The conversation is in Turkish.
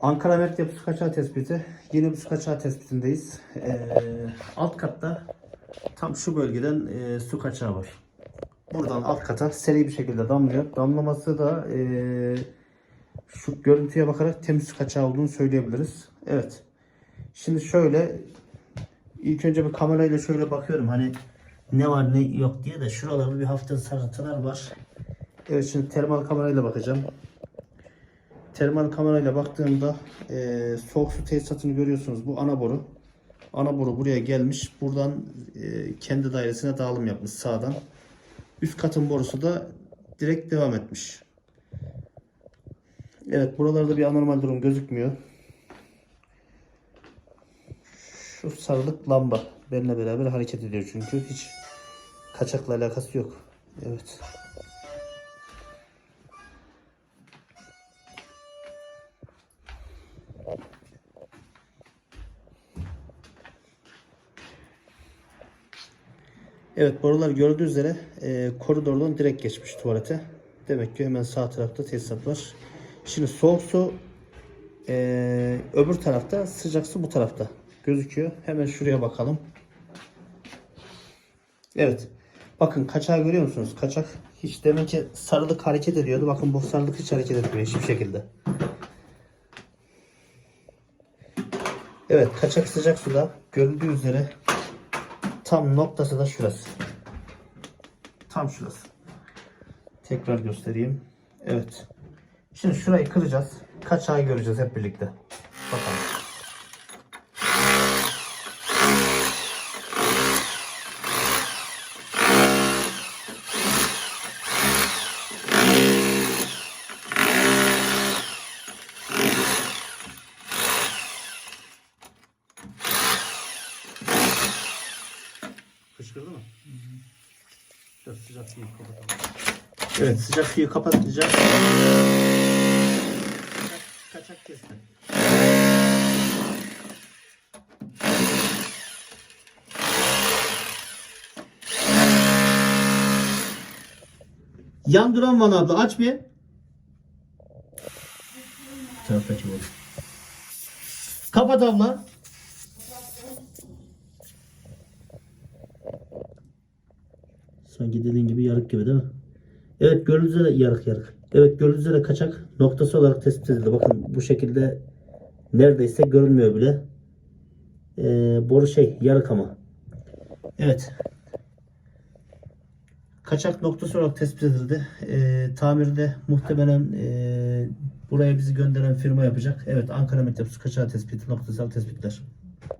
Ankara Mektep su kaçağı tespiti. Yeni bir kaçağı tespitindeyiz. Ee, alt katta tam şu bölgeden e, su kaçağı var. Buradan alt kata seri bir şekilde damlıyor. Damlaması da e, şu görüntüye bakarak temiz su kaçağı olduğunu söyleyebiliriz. Evet. Şimdi şöyle ilk önce bir kamerayla şöyle bakıyorum hani ne var ne yok diye de şuralarda bir hafif sarıntılar var. Evet şimdi termal kamerayla bakacağım. Termal kamerayla baktığımda e, soğuk su tesisatını görüyorsunuz. Bu ana boru. Ana boru buraya gelmiş. Buradan e, kendi dairesine dağılım yapmış sağdan. Üst katın borusu da direkt devam etmiş. Evet buralarda bir anormal durum gözükmüyor. Şu sarılık lamba benimle beraber hareket ediyor çünkü hiç kaçakla alakası yok. Evet. Evet borular gördüğü üzere e, koridordan direkt geçmiş tuvalete. Demek ki hemen sağ tarafta tesisat var. Şimdi soğuk su e, öbür tarafta sıcak su bu tarafta gözüküyor. Hemen şuraya bakalım. Evet. Bakın kaçağı görüyor musunuz? Kaçak hiç demek ki sarılık hareket ediyordu. Bakın bu sarılık hiç hareket etmiyor hiçbir şekilde. Evet kaçak sıcak suda görüldüğü üzere tam noktası da şurası. Tam şurası. Tekrar göstereyim. Evet. Şimdi şurayı kıracağız. Kaçağı göreceğiz hep birlikte. Bakalım. Fışkırdı mı? Dur sıcak suyu kapatalım. Evet sıcak suyu kapatacağız. Kaçak, kaçak kesti. Yan duran van abla aç bir. Taraftaki bu. Kapat abla. Sanki dediğin gibi yarık gibi değil mi? Evet gördüğünüz üzere yarık yarık. Evet gördüğünüz üzere kaçak noktası olarak tespit edildi. Bakın bu şekilde neredeyse görünmüyor bile. Ee, boru şey yarık ama. Evet. Kaçak noktası olarak tespit edildi. Ee, tamirde muhtemelen ee, buraya bizi gönderen firma yapacak. Evet Ankara Su Kaçağı Tespiti noktasal tespitler.